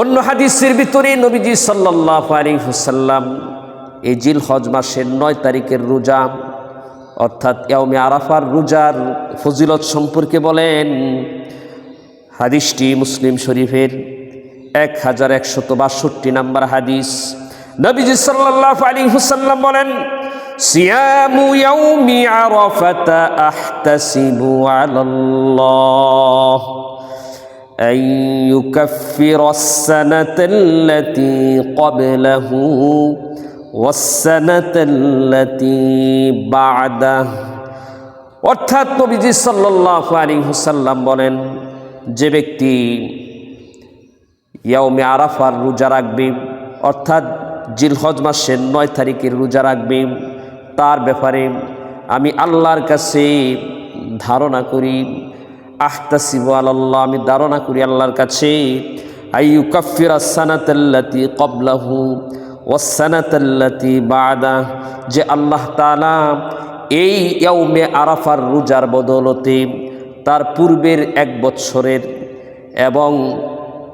অন্য হাদিসের ভিতরে নবীজি সাল্লাহ আলী হুসাল্লাম এই জিল হজ মাসের নয় তারিখের রোজা, অর্থাৎ ইয়াউমে আরাফার রোজার ফজিলত সম্পর্কে বলেন। হাদিসটি মুসলিম শরীফের এক হাজার একশত বাষট্টি নাম্বার হাদিস। নবীজি সাল্লাহ আলী হুসাল্লাম বলেন ইয়াউমি আরাফাতা আহতাসিবু আলাল্লাহ। أن يكفر السنة التي قبله والسنة التي بعده অর্থাৎ নবীজি সাল্লাহ আলী হুসাল্লাম বলেন যে ব্যক্তি ইয়াউমে আরাফার রোজা রাখবে অর্থাৎ জিলহজ মাসের নয় তারিখের রোজা রাখবে তার ব্যাপারে আমি আল্লাহর কাছে ধারণা করি আহতাসিব আল্লাহ আমি ধারণা করি আল্লাহর কাছে আইয়ু কাফির আসানাতাল্লাতি কবলাহু ওয়াসানাতাল্লাতি বাদা, যে আল্লাহ তাআলা এই ইয়াউমে আরাফার রোজার বদলতে তার পূর্বের এক বৎসরের এবং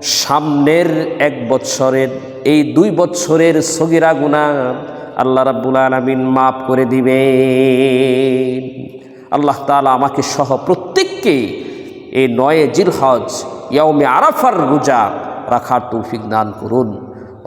সামনের এক বৎসরের এই দুই বৎসরের সগিরা গুণা আল্লাহ রাব্বুল আলমিন মাফ করে দিবেন। আল্লাহ তাআলা আমাকে সহ প্রত্যেককে এই নয়ে জিলহজ ইয়াউমে আরাফার রোজা রাখার তৌফিক দান করুন।